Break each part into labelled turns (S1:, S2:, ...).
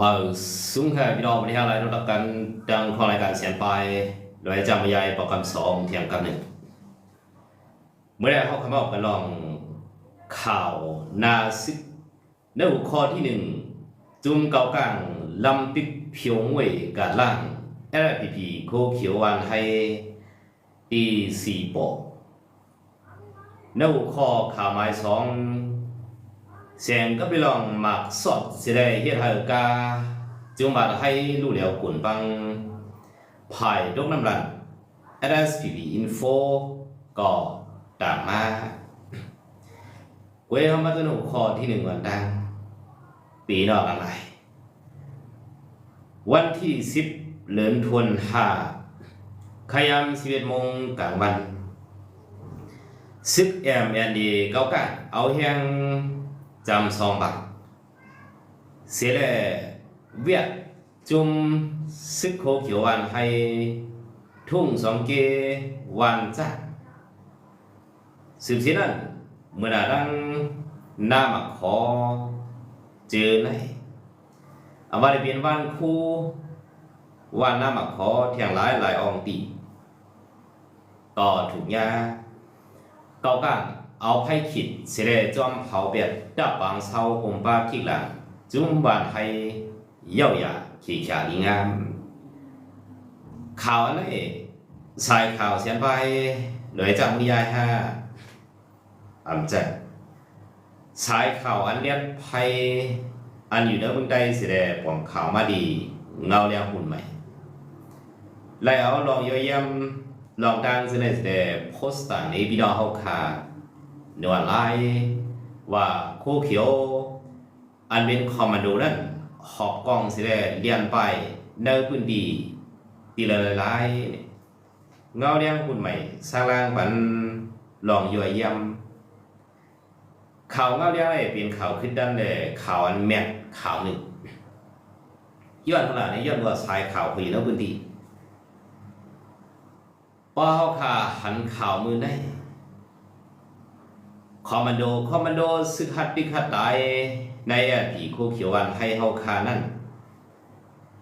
S1: มาสูงแค่พี่น้องวันนี้อะไรรู้จักกันดังของรายการเสียงไปโดยอาจารย์มายายประกำสองเทียงกันหนึ่งเมื่อได้เขาคำบอกกันลองข่าวนาซึกในหัวข้อที่หนึ่งจุ่มเกากลางลำปิกเพียงเว่ยกาล่าง LPP โคเขียววานให้ตีสี่ปอกในหัวข้อข่าวหมายสอง เสียงก็ไปลองหมักสดสิได้เฮ็ดให้กาจึงมาให้รู้แล้วกุนบังภายดกน้ำรัน SPV Info ก็ตามมาเว้ยเขามาตัวหนูข้อที่หนึ่งวันดัง ปีนอกอะไร วันที่สิบเลือนทวนห้าขยามสิบเอ็ดโมงกลางวันซึกแอมแอนดีเก้ากันเอาแหง จำซองบักเสียแลเวียดจุมซึกโคเขียววันให้ทุ่งสองเกวันจ้าสืบเสียนั้นเมื่อนาดังหน้ามาขอเจอไหนอามาได้เปลี่ยนวันคู่วันหน้ามาขอเทียงหลายหลายองตีต่อถูกยาเก่ากัน เอาไพ่ขิดเสได็จจอมเผาเบียดดับบางเศร้าหงป้าที่หลังจุ่มบานให้เย่าหยาขี่ขาดีงาม ข่าวอันนี้สายข่าวเสียนไปโดยจากมือยายห้าอำจัดสายข่าวอันเลียนไพอันอยู่ในเมืองใดเสได็จผมข่าวมาดี เงาเลียงหุ่นใหม่แล้วลองย่อยยำลองดังเสได็จเสด็จโพสต์ต่างในพี่น้องเขาคา นวลไลว่าโคเขียว อันเป็นคอมมานโดนั้นหอบกล้องสิได้เลียนไปในพื้นที่ตีละหลายเงาเลี้ยงคุณใหม่สร้างร่างปันลองย่อยยำข่าวเงาเลี้ยงไอ้เป็นข่าวขึ้นด้านเลยข่าวอันแม็กข่าวหนึ่งย้อนขนาดนี้ย้อนว่าสายข่าวคุยในพื้นที่ป้าเขาขาหันข่าวมือได้ คอมมานโด คอมมานโดซึกฮัดปิคัดไดในอะผีโคเขียววันให้เฮาคานั่น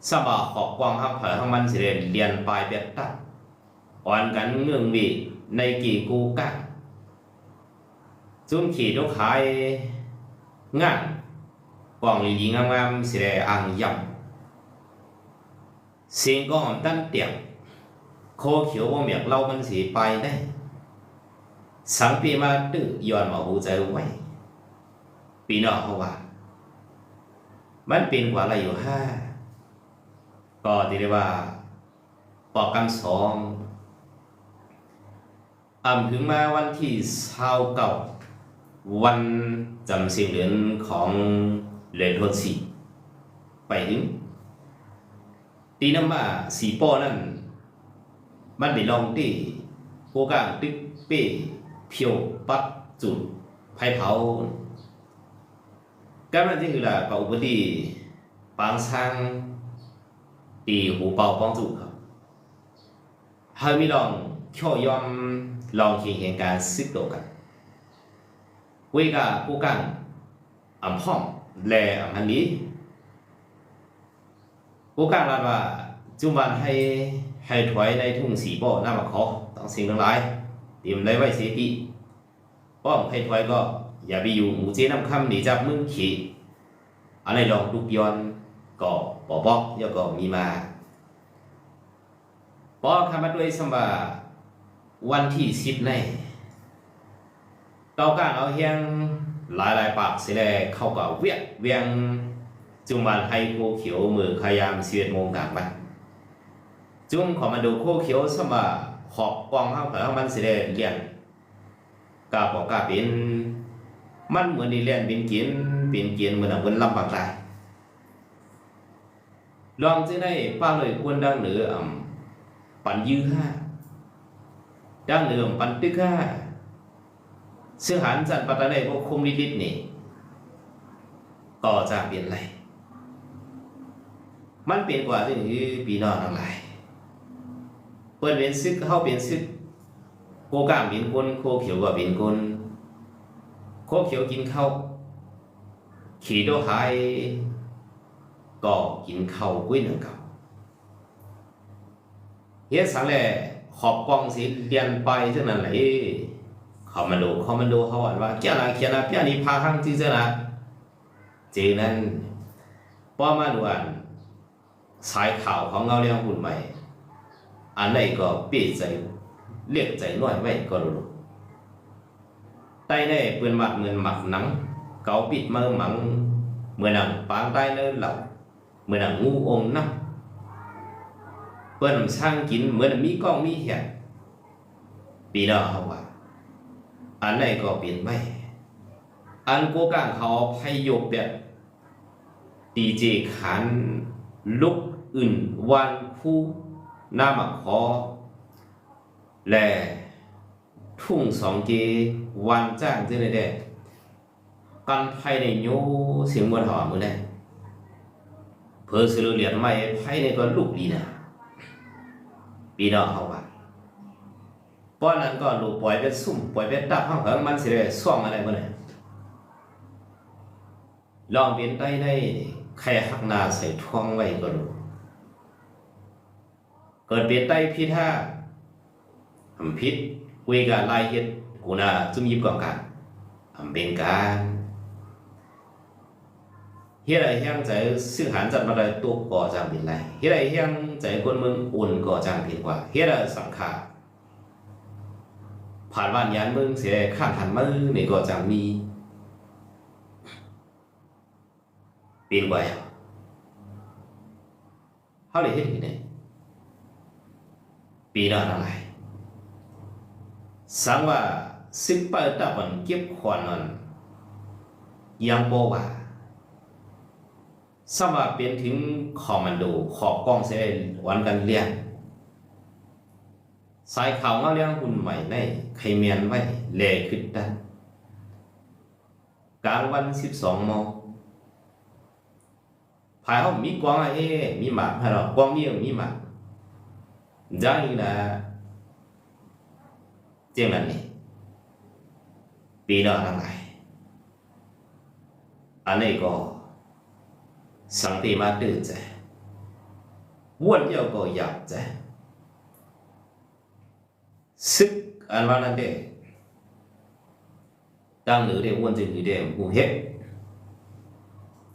S1: สบาขอบกวางฮับเผยของมันสิเรียนเรียนปลายเปียตัดอ่อนกันเงื่องวีในกี่กูกักจุ้มขี่ทุกขายงานกวางลีงามๆสิเรอังยำเสียงก็อ่อนตั้นเตียงโคเขียวว่าเมียกเรามันสิไปได้ สังปีมาตื้อย้อนมาหูใจไว้ปีนอกเขาว่า มันเป็นกว่าอะไรอยู่ห้าก็ที่เรียกว่าปอกกำสองอ่ำถึงมาวันที่เช้าเก่า วันจำสิ่งเหลือนของเหรียญทนสีไปถึงตีน้ำมาสีป้อนั่น มันไปลองที่โกกางติ๊กเป้ เพียวปัดจุดไผ่เผาการนั้นที่คือละปะอุปติปางช้างตีหูเป่าป้องจุครับเฮามีลองเข่อยอมลองเขียนเหตุการณ์สิบโตกันเวกาผู้กังอำพ่อมแลอำพันนี้ผู้กังลาว่าจุบันให้ให้ถอยในทุ่งสีบ่อหน้ามาขอต้องสิ่งทั้งหลาย เตรียมได้ไว้เสียทีป้อมให้ถอยก็ อย่าไปอยู่หมูเจ้น้ำคำหนีจับมึงขี่อะไรลองลูกย้อนก็ปอบอกยก็มีมาปอคำมาด้วยสมบาวันที่สิบในเก้าก้าเอาเฮียงหลายหลายปากเสียแลเข้ากับเวียเวียงจุงบันให้โคเขียวมือขยามสิบเอ็ดโมงกลางวันจุงขอมาดูโคเขียวสมบา ขอบกองเขาเผยมันสิได้เรียนกาบอกกาเป็นมันเหมือนด้เรียนเป็นกินเป็นกินเหมือนเหมือนลำบากตายลองจะได้ป้าเลยควรดังเหนืออ่ำปันยื้อห้าดังเหนือปันตึกห้าเสื้อหันจันปัตตานีพวกคุมลิลิตนี่ก็จะเปลี่ยนไร มันเปลี่ยนกว่าที่ปีนอนทั้งหลาย เปิ้นเป็นซึกเฮาเป็นซึกโคก้ามเป็นคนโคเขียวก็เป็นคนโคเขียวกินข้าวขี่โดหายก็กินข้าวกุ้ยหนึ่งกับเฮ็ดสังแลขอบกองสิเรียนไปเจังนั้นแหละเอ้คอมมานโดคอมมานโดเขาอ่านว่าเกี่ยนะเขียนนะเปียนี่พาหังจริงจังนะเจนั้นป้อมาดูอันสายข่าวของเงาเลี้ยงหุ่นใหม่ อันไหนก็เปียใจเรียกใจน้อยไว้ก็รู้ใต้ได้ปืนหมัดเงินหมัดหนัง เกาปิดเมื่อหมังเมื่อนังปางใต้เนื้อเหล่าเมื่อนังงูองน้ำเปิ้นสร้างกินเหมือนมีกล้องมีเหียนปีดาเขาว่าอันไหนก็เปลี่ยนไม่อันโกกางเขาพยยกแบบดีเจขันลุกอื่นวันคู่ หน้ามาคอแลทุ่งสองเจวันจ้างเจ้าได้กันไพ่ในโยเสียงบนหอมือได้เพอสืเหรียญใหม่ไพ่ในก็ลูกดีนะปีนอเขาว่าป้อนนั้นก็ลูกปล่อยเป็นซุ่มปล่อยเป็นตับห้องเหิงมันสิได้ซ่องอะไรบ่เนี่ยลองเป็นได้ได้ใครหักนาใส่ท้องไว้ก็รู้ เปิดเปไต้พิธาอัมพิษเวกับลายเฮ็ดกูน่าซุ่มยิบก่อนกันอัมเปงการเฮ็ดอะไรเฮียงใจซึ่งหันจัดมาได้ตัวก่อจางเป็นไรเฮ็ดอะไรเฮียงใจคนมึงอุ่นก่อจางเป็นกว่าเฮ็ดอะไรสังขาผ่านบ้านยานมึงเสียข้ามผ่นมือในก่อจางมีเป็นกว่าเฮาเลยเฮ็ดยู่ไหน ปีนั้นอะไรสังว่าสิบแปดตะวันเก็บขวานนั้นยังบว่าสมาเป็นถึงคอมมานโดขอบกล้องเสียวันกันเรียนสายข่าวเงาเลี้ยงหุ่นใหม่ในใครเมียนไว้แลขึ้นดันกลางวันสิบสองโมงภายห้องมีกวางเอ้มีหมากให้เรากวางมีมีหมาก จ้างอีนะเจียงนั้นนี่ปีนอทั้งหลายอันนี้ก็ sang ti ma tư trẻ buồn yêu có dọc trẻ sức ăn vào năng để đang nữ để buồn gì nữ để buồn hết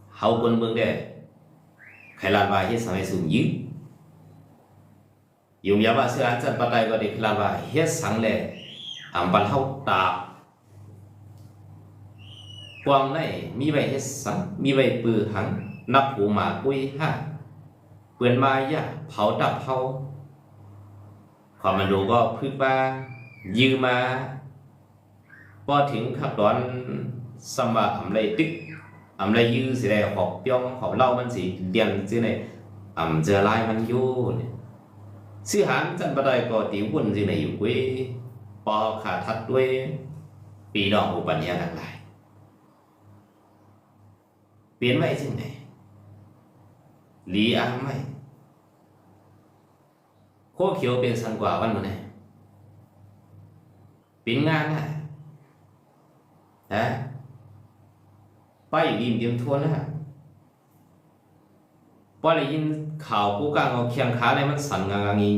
S1: hậu quân vương để khai lan bài hết sang hay sùng dữ dùng giá bà sư án chân bắt tay vào để khai lan bài hết sáng lệ ảm bàn hậu tạp กวางในมีใบเฮ็ดสังมีใบปือหัง นับผูหมากุ้ยห้าเปือนมายะเผาดับเผาความมันดูก็พึ่งมายืมมาพอถึงขับร้อนสมาอำไรตึกอำไรยื้อสิได้ขอบย่องขอบเล่ามันสิเดียนสิได้อำเจอลายมันอยู่เนี่ย สิหารจันบดายก็ติวุ่นสิไหนอยู่กุ้ยปอขาทัดด้วยปีดอกอุปัญญาทั้งหลาย เปลี่ยนไว้จึงไหนหลีอาไม่โคเขียวเป็นสันกว่าวันมื้อไหนเป็นงานนะฮะไปยู่ดีมเดียมทวนนะ อได้ยินข่าวผู้กางเอาเคียงขาอะไรมันสั่นงางๆยิก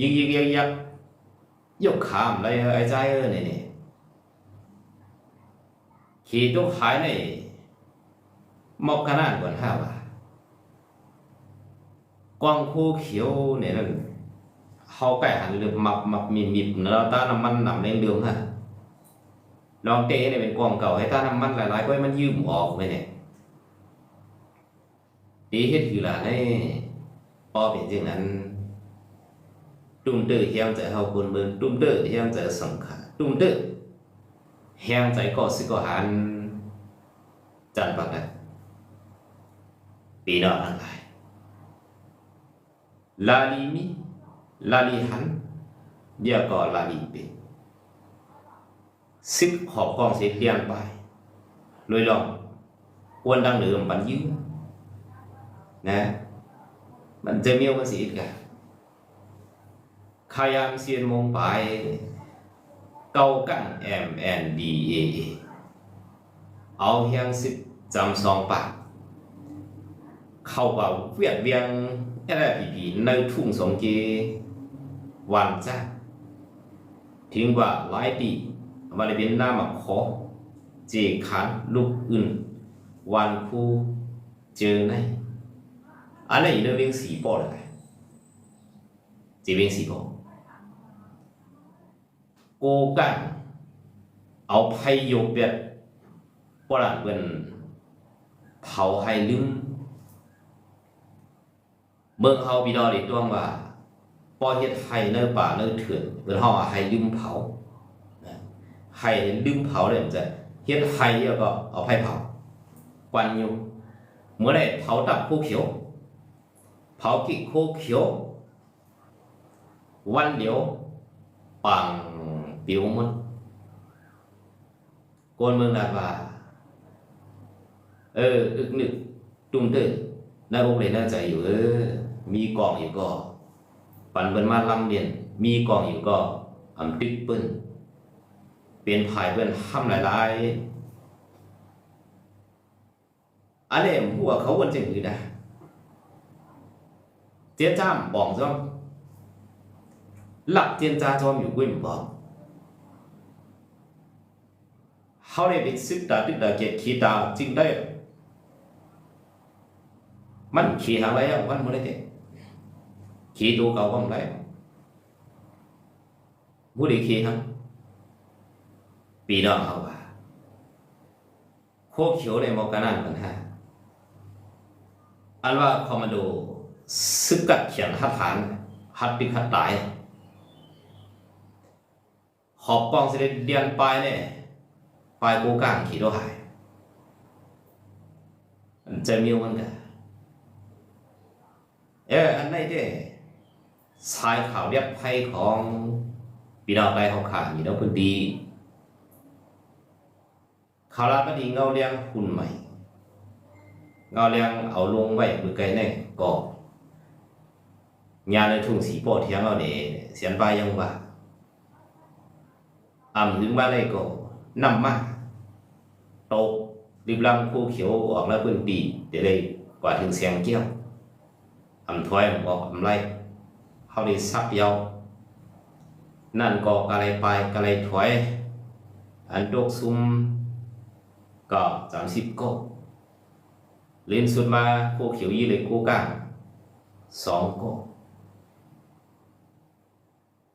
S1: ยิกยิกยิกยักยกขามอะไรไอ้ใจเออเนี่ยเนี่ยขี่ตัวขายในมอบขนาดกว่าห้าบาทกวางคู่เขียวเนี่ยนั่นเขาแปะหันเรือมับมับมีมีเนื้อตาน้ำมันนำเลี้ยงเดืองฮะลองเตะเนี่ยเป็นกวางเก่าให้ตาน้ำมันหลายๆก็ให้มันยืมออกไปเนี่ย ดีเฮ็ดคือละให้พอเป็นอย่างนั้น ตุ้มเตอร์เฮียงใจเฮาคนเบิ่งตุ้มเตอร์เฮียงใจสังขารตุ้มเตอร์เฮียงใจก็สิก็หันจันปักนะปีนอทั้งหลายลาลีมีลาลีหันเดียก็ลาลีเป็นซิกขอบกองเสียเลียนไปลอยลองอวนดังเหลือมบันยื้อ นะมันจะมีว่าสิทธิ์กันขยามเซียนมงไปเก้ากันแอมแอนดีเอเอาเฮียงสิบจำสองปากเข้าว่าเวียดเวียงอะไรผีในทุ่งสงเกวันจ้าถึงว่าหลายปีมาเลยเป็นหน้ามาขอเจขันลูกอื่น วันคู่เจอใน อันนี้เรื่องเรื่องสีปอเลย这边是个โกกันเอาไผ่ยกเบียดปรันเป็นเผาให้ลืมเบิ่งเฮาพี่น้องได้ตวงว่าปอเฮ็ดให้ในป่าในเถื่อนเพิ่นเฮาให้ลืมเผานะให้ลืมเผาเลยมันจะเฮ็ดให้แล้วก็เอาไผ่เผาควันอยู่เมื่อได้เผาตับโคเขียว เผากิโคเขียววันเดียวปังปิวมันโกนเมืองนาว่าเอออึกนึกตุ้มเตื้อในอกเลยน่าใจอยู่เออมีกล่องอยู่ก็ ปันเปิ้นมาลำเรียน มีกล่องอยู่ก็อำตึกเปิ้นเป็นภายเปิ้นห้ำหลายๆอันนี้หัวเขาวันจังอือนะ เจียนจ้ามบองจอมหลับเจียนจ้าจอมอยู่กุ้ยบองเขาได้ไปซื้อกตาติดตาเกียขีตาจริงได้ มันขีหาไรอะมันไม่ได้เด็กขี่ตัวเก่าบ้างได้ผู้ใดขี่ครับปีดอกเขาว่าโคกเขียวในมอกานันปัญหาอันว่าคอมมานโด ซึกกัดเขียนหัดฐานหัดปิกหัดตายหอบกองเสด็จเดียนไปเนี่ยไปกูกางขี่รถหายจะมีวันกันเอออันไหนเด้สายข่าวเรียบไพ่ของปีดาวไปของขาอยู่แล้วพื้นดีข่าวราบดีเงาเลี้ยงหุ่นใหม่ เงาเลี้ยงเอาลงไว้มือไกลแน่ก็งานในทุ่งสีโปอเทียงเอาเนี่ยเสียนไปยังว่าอ่ำถึงมาเลยก็นำมาตกริบลำคู่เขียวออกแล้วพื้นปีเดี๋ยวเล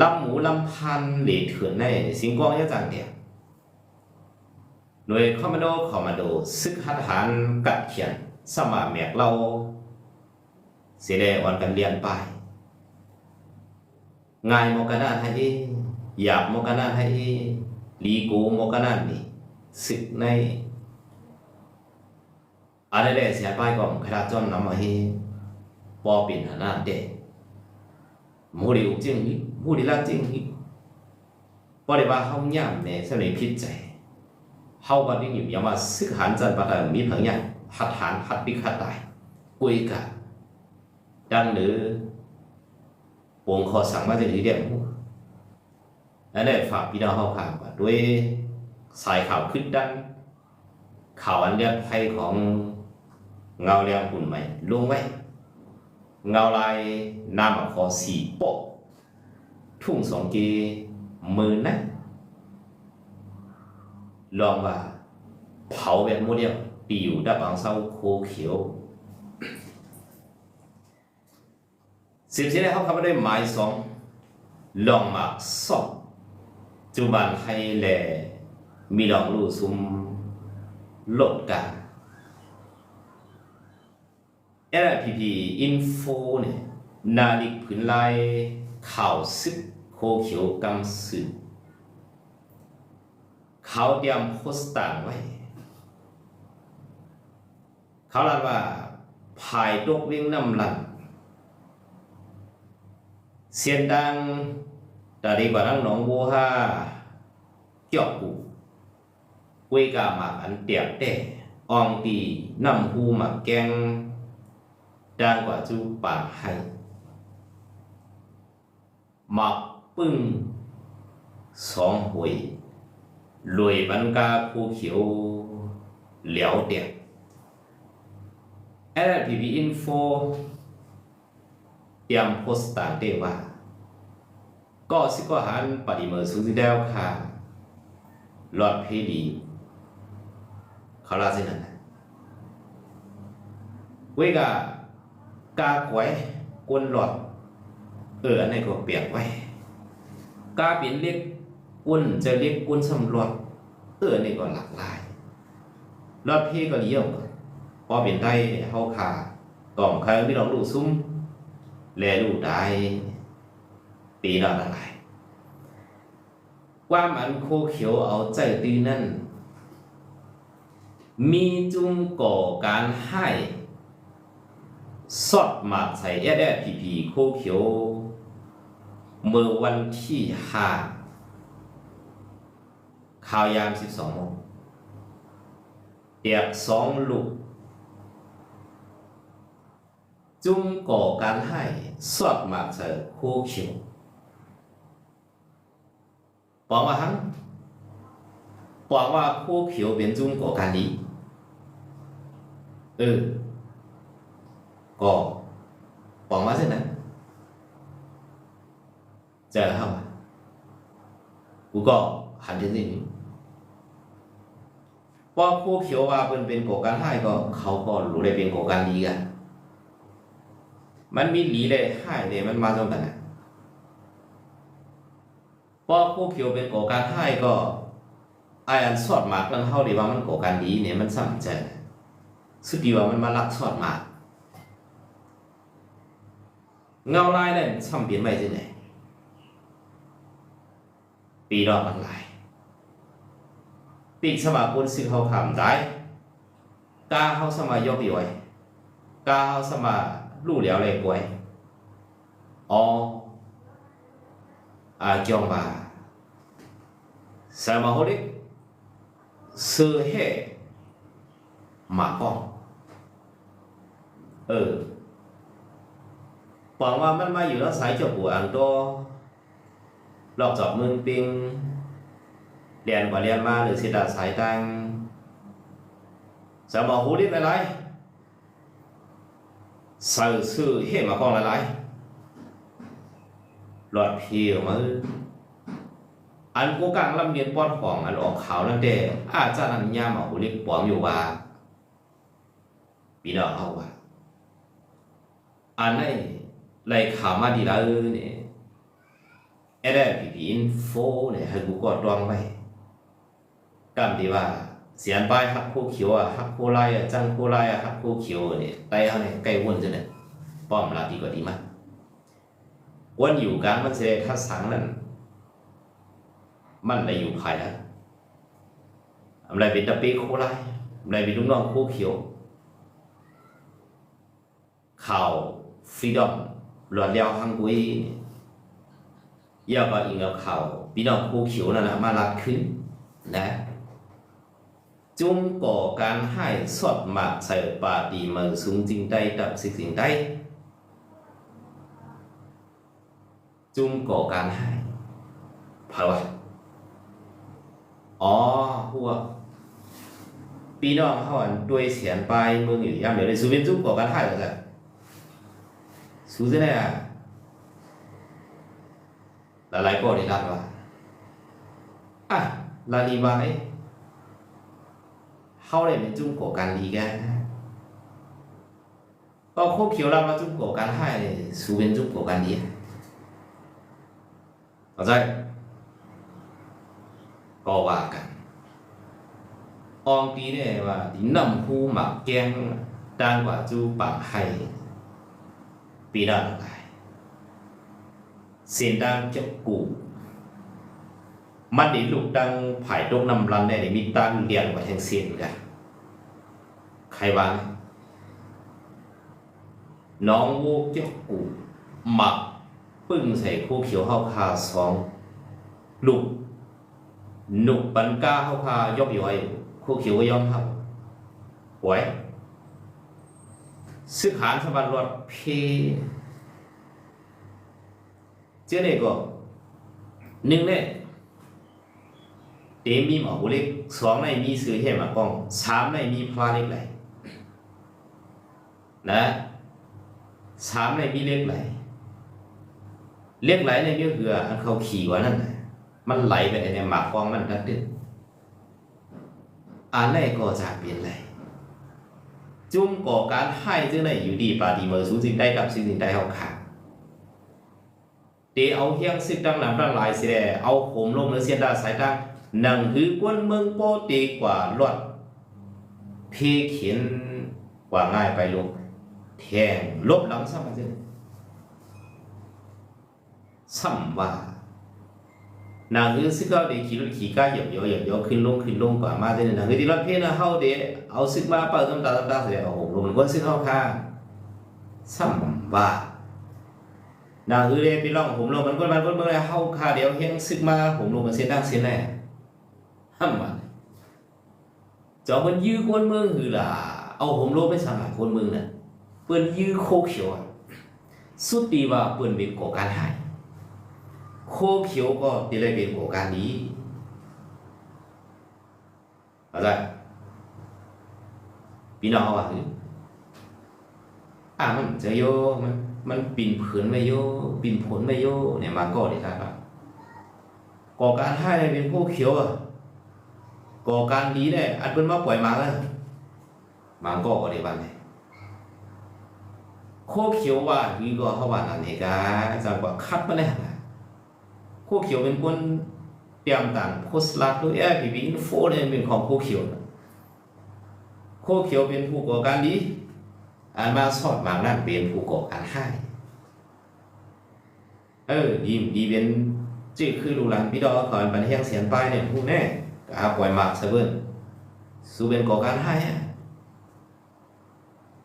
S1: ลำหมูลำพันหรือเถื่อนในสิงกองยจังเดียหน่วยคอมมานโดคอมมานโดซึกหัดหันกัดเขียนสมาแมกเราเสียดอ่อนกันเรียนไปงายโมกนาให้หยาบโมกนาให้ลีโกโมกนานี่สึกในอะไรเสียไปก่อนขนาดจอมน้ำมาให้ปอปินหน้าเด็ก nạn để mỗi điều riêng ý ผู้ดีละจิงนี่บ่ได้ว่าเฮาย่ำเนี่ยสมัยผิดใจเฮาก็ได้ยินอย่างว่าซึกหันจันปะตามีเพังยังหัดหานหัดปิกหัดตายกุยกะดังหรือวงขอสั่งมาจะดีเดียวอันนี้ฝากพี่น้องเฮาข่าวว่าด้วยสายข่าวขึ้นดังข่าวอันเรียกภัยของเงาเรียงหุ่นใหม่ลงไว้ เงาลายนามขอสีโปะทุ่งสองกีมือนะลองว่า เผาแบบโมเดลปีอยู่ด้านบางเศร้าโคเขียวสิบสี่ได้เขาทำได้หมายสองลองมาสอบจุบันให้แลมีลองรู้ซุมลดกัน LPP info เนี่ยนาฬิกผืนลายข่าวซึกโคเขียวกำสืบเขาเตรียมโพสต์ต่างไว้ เขาเล่าว่าภายตกวิ่งน้ำลันเสียนดังตาดีกว่านั่งหนองบัวฮาเกี่ยวกูเวกาหมากอันเตียกแต่อองตีน้ำหูหมากแกง ดังกว่าจูปากให้หมากปึ้งสองหวยรวยบันกาผู้เขียวเหลียวเดียก LPP Info เตรียมโพสต์ต่างได้ว่าก็สิก็หันปฏิเมินสุดที่แล้วค่ะหลอดเพดีเขาลาสินั่นน่ะเวกา กาไว้กวนหลอด เอออันนี้ก็เปียกไว้กาเป็นเล็กกุนจะเล็กกุนสำรวจเอออันนี้ก็หลากหลายหลอดเพก็เลี้ยวพอเป็นได้เฮาขาต่อมใครไม่ลองดูซุ้มแลลูได้ปีละอะไรความอันโคเขียวเอาใจตีนั่น มีจุงก่อการให้ สอดหมากใส่แอดแอดพีพีโคเขียว เมื่อวันที่ห้าข่าวยามสิบสองโมงเดียกสองลูก จุ้งก่อการให้สอดหมากใส่โคเขียวบอกว่าทั้งบอกว่าโคเขียวเป็นจุ้งก่อการดีเออ ก็บอกว่าเช่นนั้นเจอเข้ามากูก็หันถึงนี่พอโคเขียวว่าเป็นเป็นก่อการให้ก็เขาก็รู้ได้เป็นก่อการดีกัน มันมีหลีเลยให้เลยมันมาตรงกันนะพอผู้เขียวเป็นก่อการให้ก็ไออันสอดหมากนั่นเท่าดีว่ามันก่อการดีเนี่ยมันสำใจสุดดีว่ามันมาลักสอดหมาก เงาลายเนี่ยซ้ำเปลี่ยนไปที่ไหนปีดอกมันลายปีกสมากุลซึ่งเขาคำได้กาเขาสมายกดีไว้กาเขาสมา lu liao lệ quay o a chong ba sa ma ho đích sư hệ mà con ừ หวังว่ามันมาอยู่แล้วสายจบหัวอังโตหลอกจอบมืองปิงเรียนกว่าเรียนมาหรือสิดาสายตังสมองหูดิบอะไรสื่อสื่อเห็นมาของหลายๆหลอดเพียวมาอันกูกลางลำเรียนป้อนของอันออกขาวนั่นเด้อาจารย์นันยามาหูเล็กปองอยู่ว่าปีดอเอาว่าอันไหน ไล่ข่าวมาดีแล้วเนี่ยไอ้ได้พีพีอินโฟเนี่ยให้กูกดรองไว้กำดีว่าเสียนป้ายฮักคู่เขียวอะฮักคู่ไล่อะจังคู่ไล่อะฮักคู่เขียวเนี่ยไต้เขาเนี่ยใกล้วนจะเนี่ยป้อมลาดีกว่าดีมั้ยวนอยู่กลารมันเสดทัศสังนั่นมันเลยอยู่ภายแล้วอะไรเป็นตะปีคู่ไล่อะไรเป็นลูกน้องคู่เขียวข่าวฟรีดอม หลอนเดียวฮังกุยยาก็อิงกับข่าพี่น้องคู่เขียวนั่นนะมาลัดขึ้นนะจุงก่อการให้สอดหมากใส่ปาดีมือสูงจริงได้ดับสิ่งสิ่งได้จุงก่อการให้เพราะว่าอ๋อหัวปีน้องเขาอันด้วยเสียนไปเมืองอยู่ย่ำเดี๋ยวเลยสูเป็นจุงก่อการให้เหรอ จ๊ะสูจะได้อะหลายๆก็ได้รับว่าอะลาลีบาย sau này mình chung cổ càn lý ga có khúc khiếu làm là chung cổ càn hai thì số bên chung cổ càn lý ở đây có bà cả ong tí này và tí nằm khu mặc keng đang quả chu bằng hay bị đàn lại xin đang chấp cụ มันดิลูกดังผายตรงนำรันเนี่ยมีตั้งเรียนกว่าแห่งเสียนกันใครวางน้องวูเจ้ากูหมักปึ้งใส่คู่เขียวเฮาคาสองลูกหนุกปันก้าเฮาคายกอยู่ไอ้คู่เขียวก็ยอมครับหว ซึกหานสบันรถเพเจ้าเนี่ยก็หนึ่งเนี่ยเตมีหมอบุเล็กสองในมีซื้อเห็นมาก้องสามในมีพลาเล็กไหลนะสามในมีเล็กไหลเล็กไหลในเนื้อเหืออันเขาขี่ว่านั่นน่ะมันไหลไปในหมากองมันนัดดึงอะไรก็จะเปลี่ยนไหล จุ่มก่อการให้จึงได้อยู่ดีปาดีเมื่อสูจึงได้กับสิ่งสิ่งใดเขาขาดเดเอาเฮียงซึกดังนำดังหลายเสียเอาโหมลงเนื้อเสียดาสายตาหนังหือกวนเมืองโปตีกว่าลวดเพเขียนกว่าง่ายไปลงแทงลบหลังซ้ำมาจึงซ้ำว่า นาคือซึกเอาเด็กขี่รถขี่ก้าเหยียบเหยียบเหยียบเหยียบขึ้นลงขึ้นลงกว่ามาได้นาคือที่รถเพี้ยนเฮาเดะเอาซึกมาเปิดต้นตาต้นตาเสียโอ้โหลงมันก็ซึกเฮาค่ะซ้ำว่านาคือเดะพี่น้องผมลงมันก็มันก็เมื่อไรเฮาค่ะเดี๋ยวเฮียงซึกมาผมลงมันเส้นดังเส้นแน่ห้ามว่าจอมันยื้อคนเมืองหือล่ะเอาผมลงไปสมัครคนเมืองน่ะเปิ้นยื้อโคกเขียวสุดดีว่าเปิ้นเป็นก่อการหาย โคเขียวก็ตีเลยเป็นโอกาสดีอะไรพี่น้องว่าคืออ่ามันจะโยมันมันปิ่นผืนไม่โยปิ่นผลไม่โยเนี่ยมาก็ได้ครับก่อการให้เป็นพวกเขียวอะก่อการดีได้อันเป็นมาปล่อยมาแล้วมาก็ได้บ้างเลยโคเขียวว่าคือก็เขาว่านั่นเองก็จังว่าคัดมาแล้ว ครูเขียวเป็นคนเตรียมต่างโพสลัดด้วยแอร์พีบีอินโฟเนี่ยเป็นของครูเขียวนะครูเขียวเป็นผู้ก่อการดีอ่านมาสอดมานั่นเป็นผู้ก่อการให้เออดีดีเป็นจื่อคือลูกหลานพี่ดอกก่อนปันเฮียงเสียนป้ายเนี่ยผู้แน่กอาปล่อยมากซเบิ้นสู้เป็นก่อการให้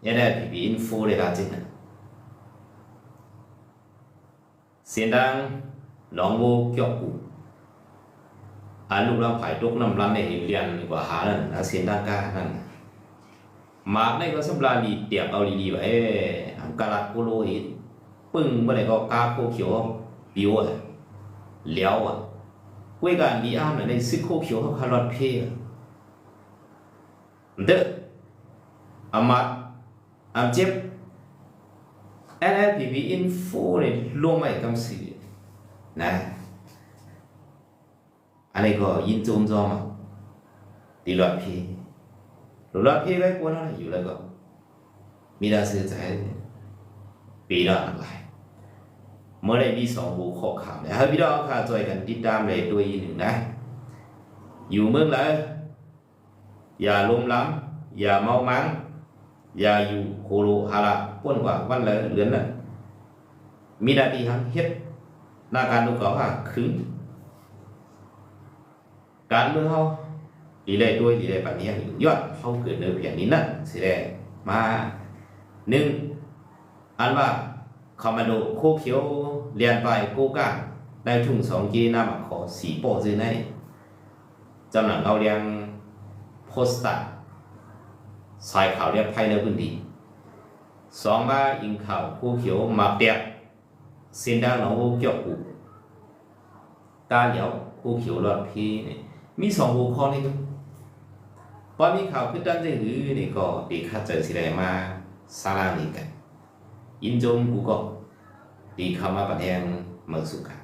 S1: เนี่ยได้พีบีอินโฟเลยละจริงนะเสียงดัง น้องโวเกี่ยวกูอันลูกเราผายตกน้ำรันในเรียนกว่าหานั่นนะเสียนด้านกานั่นมาในก็สำราญดีเตียบเอาดีๆไว้ทำกะลัดกูโลหิตปึ้งเมื่อไหร่ก็กาโคเขียวปิวอะเลี้ยวอะกุ้ยกันดีอ้ามในซึกโคเขียวเขาคารอดเพยเด้ออามัดอามเจ็บ NLPP info เนี่ยลงมาอีกคำสื่อ นะอะไรก็ยินจงจอมตีหลอดพี่หลอดพี่ไว้กวนอะไรอยู่แล้วก็มีดาซื้อใจปีละอะไรเมื่อไรมีสองหูข้อข่าวเนี่ยให้พี่น้องค่ะช่วยกันติดตามเลยด้วยอีกหนึ่งนะ อยู่เมืองเลยอย่าลมล้ำอย่าเมามังอย่าอยู่โคโลฮาระป้วนกว่าวันเลยเหลือนน่ะมีน้าที่ทำเฮ็ด หน้าการดูเขาค่ะคือ การเมืองเขาดีเลยด้วยดีเลยแบบนี้ยอดเขาเกิดในเพียงนี้นั่นสิได้มาหนึ่งอันว่าคอมมานโดโคเขียวเรียนไปโกก้าได้ทุ่งสองจีน้ำขอสีโปซื้อในจำหนังเอาเรียงโพสต์ตัดสายข่าวเรียกภายในพื้นที่สองมาอิงข่าวโคเขียวมาเปียก เส้นด้านหนองหูเกี่ยวกูตาเหลียวหูเขียวหลอดพีนี่มีสองหัวข้อนี่ครับพอมีข่าวขึ้นด้านใจหือนี่ก็ดีข้าเจอสิไดมาสร้างนี่กันยินจมกูก็ดีเข้ามาประเทงเมืองสุขา